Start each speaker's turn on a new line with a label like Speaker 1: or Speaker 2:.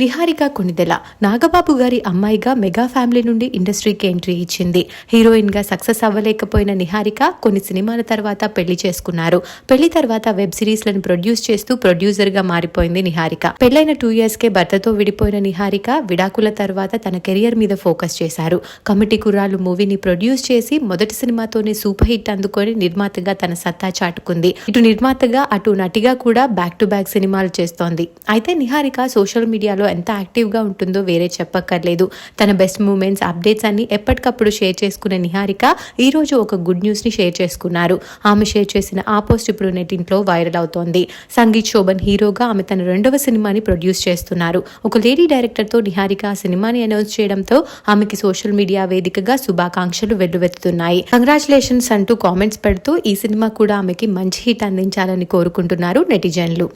Speaker 1: నిహారిక కొనిదెల. నాగబాబు గారి అమ్మాయిగా mega family నుండి ఇండస్ట్రీకి ఎంట్రీ ఇచ్చింది. హీరోయిన్గా సక్సెస్ అవ్వలేకపోయిన నిహారిక కొన్ని సినిమాల తర్వాత పెళ్ళి చేసుకున్నారు. పెళ్ళి తర్వాత వెబ్ సిరీస్లను ప్రొడ్యూస్ చేస్తూ ప్రొడ్యూసర్గా మారిపోయింది నిహారిక. పెళ్ళైన టూ ఇయర్స్ కే భర్తతో విడిపోయిన నిహారిక విడాకుల తర్వాత తన కెరియర్ మీద ఫోకస్ చేశారు. కమిటీ కుర్రాళ్ళు మూవీని ప్రొడ్యూస్ చేసి మొదటి సినిమాతోనే సూపర్ హిట్ అందుకొని నిర్మాతగా తన సత్తా చాటుకుంది. ఇటు నిర్మాతగా అటు నటిగా కూడా బ్యాక్ టు బ్యాక్ సినిమాలు చేస్తోంది. అయితే నిహారిక సోషల్ మీడియాలో ఎంత యాక్టివ్గా ఉంటుందో వేరే చెప్పక్కర్లేదు. తన బెస్ట్ మూమెంట్స్ అప్డేట్స్ అన్ని ఎప్పటికప్పుడు షేర్ చేసుకునే నిహారిక ఈరోజు ఒక గుడ్ న్యూస్ని షేర్ చేసుకున్నారు. ఆమె షేర్ చేసిన ఆ పోస్ట్ ఇప్పుడు నెటింట్లో వైరల్ అవుతోంది. సంగీత్ శోభన్ హీరోగా ఆమె తన రెండవ సినిమాని ప్రొడ్యూస్ చేస్తున్నారు. ఒక లేడీ డైరెక్టర్తో నిహారిక ఆ సినిమాని అనౌన్స్ చేయడంతో ఆమెకి సోషల్ మీడియా వేదికగా శుభాకాంక్షలు వెల్లువెత్తుతున్నాయి. కంగ్రాచులేషన్స్ అంటూ కామెంట్స్ పెడుతూ ఈ సినిమా కూడా ఆమెకి మంచి హిట్ అందించాలని కోరుకుంటున్నారు నెటిజన్లు.